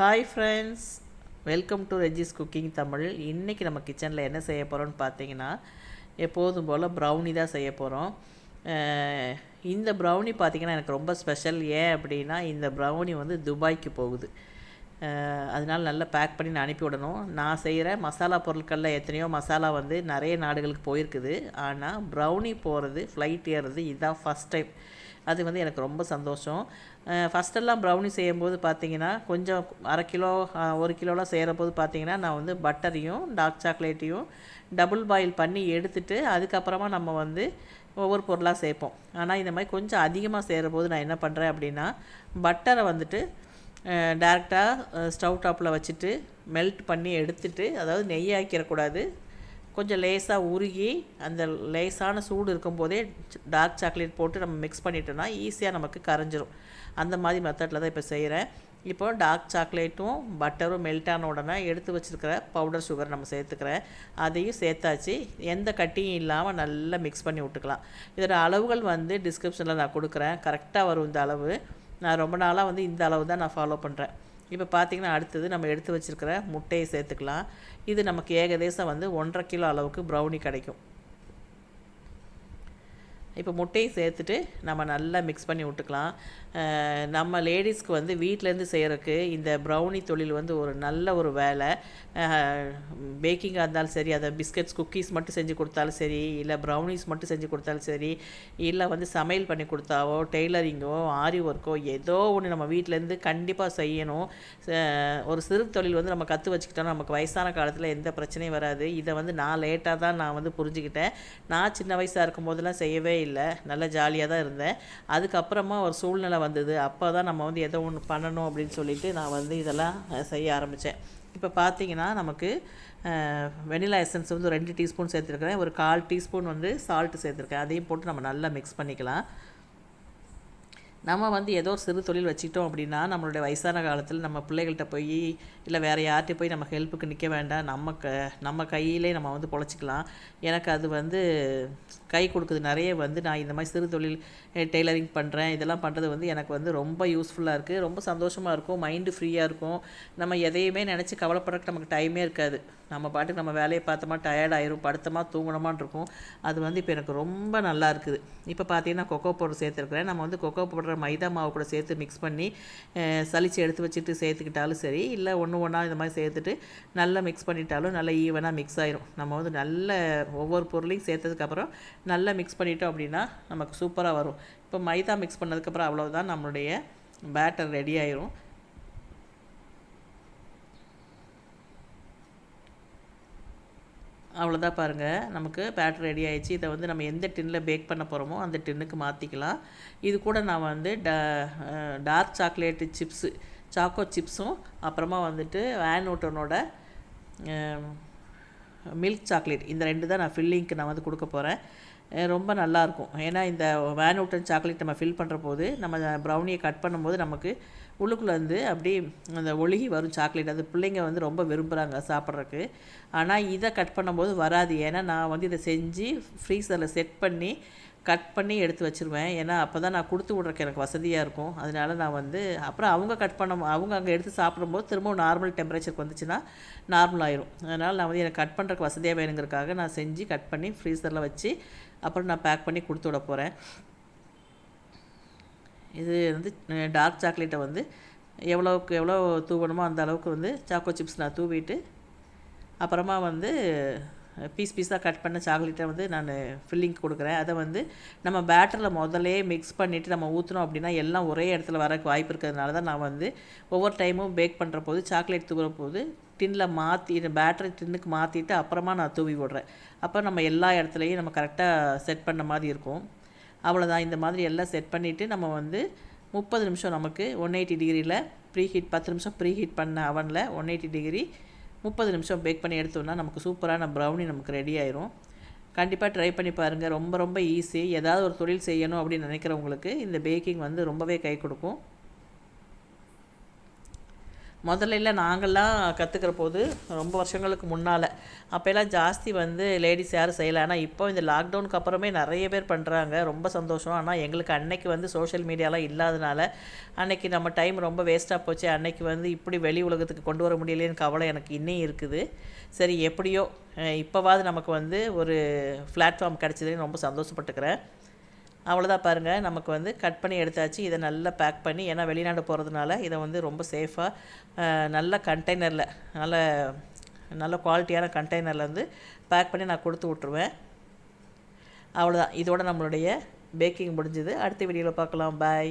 Hi friends welcome to Reji's cooking Tamil இன்றைக்கி நம்ம கிச்சனில் என்ன செய்ய போகிறோம்னு பார்த்தீங்கன்னா எப்போதும் போல் ப்ரௌனி தான் செய்ய போகிறோம் இந்த ப்ரௌனி பார்த்திங்கன்னா எனக்கு ரொம்ப ஸ்பெஷல் ஏன் அப்படின்னா இந்த ப்ரௌனி வந்து துபாய்க்கு போகுது. அதனால் நல்லா பேக் பண்ணி நான் அனுப்பி விடணும். நான் செய்கிற மசாலா பொருட்களில் எத்தனையோ மசாலா வந்து நிறைய நாடுகளுக்கு போயிருக்குது. ஆனால் ப்ரௌனி போகிறது ஃப்ளைட் ஏறுறது இதுதான் ஃபஸ்ட் டைம் அது வந்து எனக்கு ரொம்ப சந்தோஷம். ஃபஸ்ட்டெல்லாம் ப்ரௌனி செய்யும்போது பார்த்தீங்கன்னா கொஞ்சம் அரை கிலோ ஒரு கிலோலாம் செய்கிறபோது பார்த்திங்கன்னா பார்த்தீங்கன்னா நான் வந்து பட்டரையும் டார்க் சாக்லேட்டையும் டபுள் பாயில் பண்ணி எடுத்துட்டு அதுக்கப்புறமா நம்ம வந்து ஒவ்வொரு பொருளாக சேர்ப்போம். ஆனால் இந்த மாதிரி கொஞ்சம் அதிகமாக செய்கிற போது நான் என்ன பண்ணுறேன் அப்படின்னா பட்டரை வந்துட்டு டேரெக்டாக ஸ்டவ் டாப்பில் வச்சுட்டு மெல்ட் பண்ணி எடுத்துட்டு அதாவது நெய் ஆக்கிடக்கூடாது கொஞ்சம் லேசாக உருகி அந்த லேசான சூடு இருக்கும்போதே டார்க் சாக்லேட் போட்டு நம்ம மிக்ஸ் பண்ணிட்டோம்னா ஈஸியாக நமக்கு கரைஞ்சிரும். அந்த மாதிரி மெத்தடில் தான் இப்போ செய்கிறேன் இப்போ டார்க் சாக்லேட்டும் பட்டரும் மெல்ட் ஆன உடனே எடுத்து வச்சுருக்கிற பவுடர் சுகர் நம்ம சேர்த்துக்கிறேன். அதையும் சேர்த்தாச்சு. எந்த கட்டியும் இல்லாமல் நல்லா மிக்ஸ் பண்ணி விட்டுக்கலாம். இதோட அளவுகள் வந்து டிஸ்கிரிப்ஷனில் நான் கொடுக்குறேன். கரெக்டாக வரும் இந்த அளவு. நான் ரொம்ப நாளாக வந்து இந்த அளவு தான் நான் ஃபாலோ பண்ணுறேன் இப்போ பார்த்தீங்கன்னா அடுத்தது நம்ம எடுத்து வச்சுருக்கிற முட்டையை சேர்த்துக்கலாம். இது நமக்கு ஏகதேசம் வந்து ஒன்றரை கிலோ அளவுக்கு ப்ரௌனி கிடைக்கும். இப்போ முட்டையும் சேர்த்துட்டு நம்ம நல்லா மிக்ஸ் பண்ணி விட்டுக்கலாம். நம்ம லேடிஸ்க்கு வந்து வீட்டிலேருந்து செய்கிறதுக்கு இந்த ப்ரௌனி தொழில் வந்து ஒரு நல்ல ஒரு வேலை. பேக்கிங்காக இருந்தாலும் சரி அதை பிஸ்கட்ஸ் குக்கீஸ் மட்டும் செஞ்சு கொடுத்தாலும் சரி இல்லை ப்ரௌனிஸ் மட்டும் செஞ்சு கொடுத்தாலும் சரி இல்லை வந்து சமையல் பண்ணி கொடுத்தாவோ டெய்லரிங்கோ ஆரி ஒர்க்கோ ஏதோ ஒன்று நம்ம வீட்டிலேருந்து கண்டிப்பாக செய்யணும். ஒரு சிறு தொழில் வந்து நம்ம கற்று வச்சுக்கிட்டோம்னா நமக்கு வயசான காலத்தில் எந்த பிரச்சனையும் வராது. இதை வந்து நான் லேட்டாக தான் நான் வந்து புரிஞ்சுக்கிட்டேன். நான் சின்ன வயசாக இருக்கும் போதெல்லாம் செய்யவே இல்லை இல்லை. நல்லா ஜாலியாக தான் இருந்தேன். அதுக்கப்புறமா ஒரு சூழ்நிலை வந்தது. அப்போ தான் நம்ம வந்து எதோ ஒன்று பண்ணணும் அப்படின்னு சொல்லிட்டு நான் வந்து இதெல்லாம் செய்ய ஆரம்பித்தேன் இப்போ பார்த்தீங்கன்னா நமக்கு வெனிலா எசன்ஸ் வந்து ரெண்டு டீஸ்பூன் சேர்த்துருக்கிறேன். ஒரு கால் டீஸ்பூன் வந்து சால்ட்டு சேர்த்துருக்கேன். அதையும் போட்டு நம்ம நல்லா மிக்ஸ் பண்ணிக்கலாம். நம்ம வந்து ஏதோ ஒரு சிறு தொழில் வச்சுக்கிட்டோம் அப்படின்னா நம்மளுடைய வயசான காலத்தில் நம்ம பிள்ளைகள்கிட்ட போய் இல்லை வேறு யார்கிட்ட போய் நம்ம ஹெல்ப்புக்கு நிற்க வேண்டாம் நம்ம க நம்ம கையிலே நம்ம வந்து பொழைச்சிக்கலாம். எனக்கு அது வந்து கை கொடுக்குது. நிறைய வந்து நான் இந்த மாதிரி சிறு தொழில் டெய்லரிங் பண்ணுறேன் இதெல்லாம் பண்ணுறது வந்து எனக்கு வந்து ரொம்ப யூஸ்ஃபுல்லாக இருக்குது ரொம்ப சந்தோஷமாக இருக்கும். மைண்டு ஃப்ரீயாக இருக்கும். நம்ம எதையுமே நினச்சி கவலைப்படுறதுக்கு நமக்கு டைமே இருக்காது. நம்ம பாட்டுக்கு நம்ம வேலையை பார்த்தோமா டயர்ட் படுத்தமாக தூங்கணுமான் தூங்கணுமான்னு இருக்கும். அது வந்து இப்போ எனக்கு ரொம்ப நல்லா இருக்குது. இப்போ பார்த்தீங்கன்னா கொக்கோ பவுடர் சேர்த்துருக்குறேன். நம்ம வந்து கொக்கோ பவுடர் மைதா மாவு கூட சேர்த்து மிக்ஸ் பண்ணி சளிச்சு எடுத்து வச்சுட்டு சேர்த்துக்கிட்டாலும் சரி இல்லை ஒன்று ஒன்றா இந்த மாதிரி சேர்த்துட்டு நல்லா மிக்ஸ் பண்ணிட்டாலும் நல்லா ஈவனாக மிக்ஸ் ஆயிரும். நம்ம வந்து நல்ல ஒவ்வொரு பொருளையும் சேர்த்ததுக்கப்புறம் நல்லா மிக்ஸ் பண்ணிட்டோம் அப்படின்னா நமக்கு சூப்பராக வரும். இப்போ மைதா மிக்ஸ் பண்ணதுக்கப்புறம் அவ்வளோதான் நம்மளுடைய பேட்டர் ரெடி ஆயிரும். அவ்வளோதான் பாருங்கள் நமக்கு பேட்டர் ரெடி ஆயிடுச்சு. இதை வந்து நம்ம எந்த டின்னில் பேக் பண்ண போகிறோமோ அந்த டின்னுக்கு மாற்றிக்கலாம் இது கூட நான் வந்து டா டார்க் சாக்லேட்டு சிப்ஸு சாக்கோ சிப்ஸும் அப்புறமா வந்துட்டு வேனூட்டனோட மில்க் சாக்லேட் இந்த ரெண்டு தான் நான் ஃபில்லிங்க்கு நான் வந்து கொடுக்க போகிறேன் ரொம்ப நல்லாயிருக்கும். ஏன்னா இந்த வேனூட்டன் சாக்லேட் நம்ம ஃபில் பண்ணுற போது நம்ம ப்ரௌனியை கட் பண்ணும்போது நமக்கு உள்ளுக்குள்ளே வந்து அப்படியே அந்த ஒழுகி வரும் சாக்லேட் அது பிள்ளைங்க வந்து ரொம்ப விரும்புகிறாங்க சாப்பிட்றதுக்கு. ஆனால் இதை கட் பண்ணும்போது வராது. ஏன்னா நான் வந்து இதை செஞ்சு ஃப்ரீசரில் செட் பண்ணி கட் பண்ணி எடுத்து வச்சுருவேன். ஏன்னா அப்போ தான் நான் கொடுத்து விட்றக்கு எனக்கு வசதியாக இருக்கும். அதனால நான் வந்து அப்புறம் அவங்க கட் பண்ண அவங்க அங்கே எடுத்து சாப்பிடும்போது திரும்பவும் நார்மல் டெம்பரேச்சருக்கு வந்துச்சுன்னா நார்மல் ஆயிரும். அதனால் நான் வந்து எனக்கு கட் பண்ணுறக்கு வசதியாக வேணுங்கிறதுக்காக நான் செஞ்சு கட் பண்ணி ஃப்ரீசரில் வச்சு அப்புறம் நான் பேக் பண்ணி கொடுத்து விட போகிறேன் இது வந்து டார்க் சாக்லேட்டை வந்து எவ்வளோக்கு எவ்வளோ தூவணுமோ அந்த அளவுக்கு வந்து சாக்கோ சிப்ஸ் நான் தூவிட்டு அப்புறமா வந்து பீஸ் பீஸாக கட் பண்ண சாக்லேட்டை வந்து நான் ஃபில்லிங் கொடுக்குறேன். அதை வந்து நம்ம பேட்டரில் முதலே மிக்ஸ் பண்ணிவிட்டு நம்ம ஊற்றினோம் அப்படின்னா எல்லாம் ஒரே இடத்துல வரக்கு வாய்ப்பு இருக்கிறதுனால தான் நான் வந்து ஒவ்வொரு டைமும் பேக் பண்ணுற போது சாக்லேட் தூவுற போது டின்னில் மாற்றி பேட்டரி டின்னுக்கு மாற்றிட்டு அப்புறமா நான் தூவி விடுறேன். அப்போ நம்ம எல்லா இடத்துலையும் நம்ம கரெக்டாக செட் பண்ண மாதிரி இருக்கும். அவ்வளோதான் இந்த மாதிரி எல்லாம் செட் பண்ணிவிட்டு நம்ம வந்து முப்பது நிமிஷம் நமக்கு ஒன் எயிட்டி டிகிரியில் ப்ரீ ஹீட் பத்து நிமிஷம் ப்ரீ ஹீட் பண்ண அவனில் ஒன் எயிட்டி டிகிரி முப்பது நிமிஷம் பேக் பண்ணி எடுத்தோம்னா நமக்கு சூப்பரான ப்ரௌனி நமக்கு ரெடி ஆயிரும். கண்டிப்பாக ட்ரை பண்ணி பாருங்கள் ரொம்ப ரொம்ப ஈஸி ஏதாவது ஒரு தொழில் செய்யணும் அப்படின்னு நினைக்கிறவங்களுக்கு இந்த பேக்கிங் வந்து ரொம்பவே கை கொடுக்கும். முதல்ல நாங்கள்லாம் கற்றுக்கிற போது ரொம்ப வருஷங்களுக்கு முன்னால் அப்போல்லாம் ஜாஸ்தி வந்து லேடிஸ் யாரும் செய்யலை. ஆனால் இப்போ இந்த லாக்டவுனுக்கு அப்புறமே நிறைய பேர் பண்ணுறாங்க ரொம்ப சந்தோஷம். ஆனால் எங்களுக்கு அன்னைக்கு வந்து சோஷியல் மீடியாலாம் இல்லாதனால அன்னைக்கு நம்ம டைம் ரொம்ப வேஸ்ட்டாக போச்சு. அன்னைக்கு வந்து இப்படி வெளி உலகத்துக்கு கொண்டு வர முடியலையேன்னு கவலை எனக்கு இன்னும் இருக்குது. சரி எப்படியோ இப்போவாது நமக்கு வந்து ஒரு பிளாட்ஃபார்ம் கிடச்சதுன்னு ரொம்ப சந்தோஷப்பட்டுக்கிறேன். அவ்வளோதான் பாருங்கள் நமக்கு வந்து கட் பண்ணி எடுத்தாச்சு. இதை நல்லா பேக் பண்ணி ஏன்னா வெளிநாடு போகிறதுனால இதை வந்து ரொம்ப சேஃபாக நல்ல கண்டெய்னரில் நல்ல நல்ல குவாலிட்டியான கண்டெய்னரில் வந்து பேக் பண்ணி நான் கொடுத்து விட்ருவேன் அவ்வளோதான் இதோட நம்மளுடைய பேக்கிங் முடிஞ்சுது. அடுத்த வீடியோவில் பார்க்கலாம். பாய்